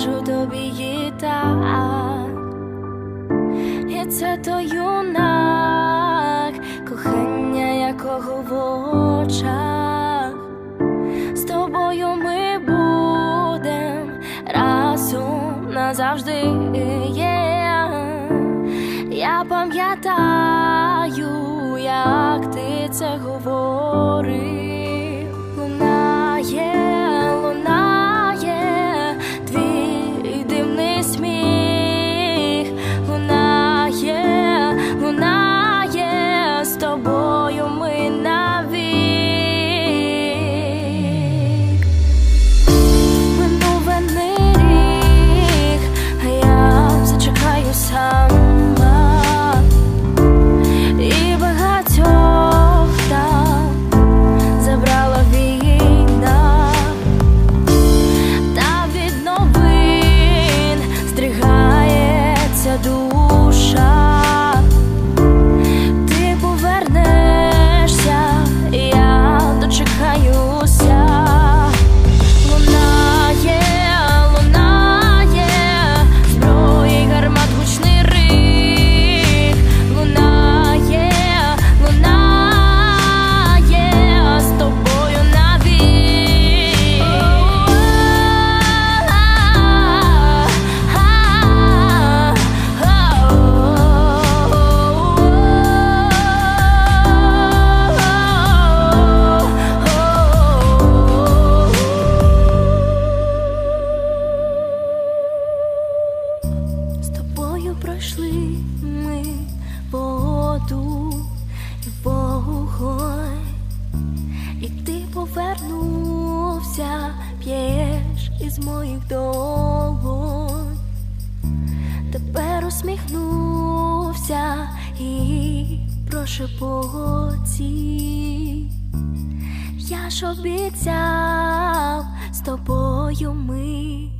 скажу тобі і так. І це той юнак, кохання якого в очах. З тобою ми будем разом назавжди. Yeah. Я пам'ятаю, як ти це говорив. Пройшли ми воду і вогонь, і ти повернувся, п'єш із моїх долонь, тепер усміхнувся і прошепоці. Я ж обіцяв з тобою ми.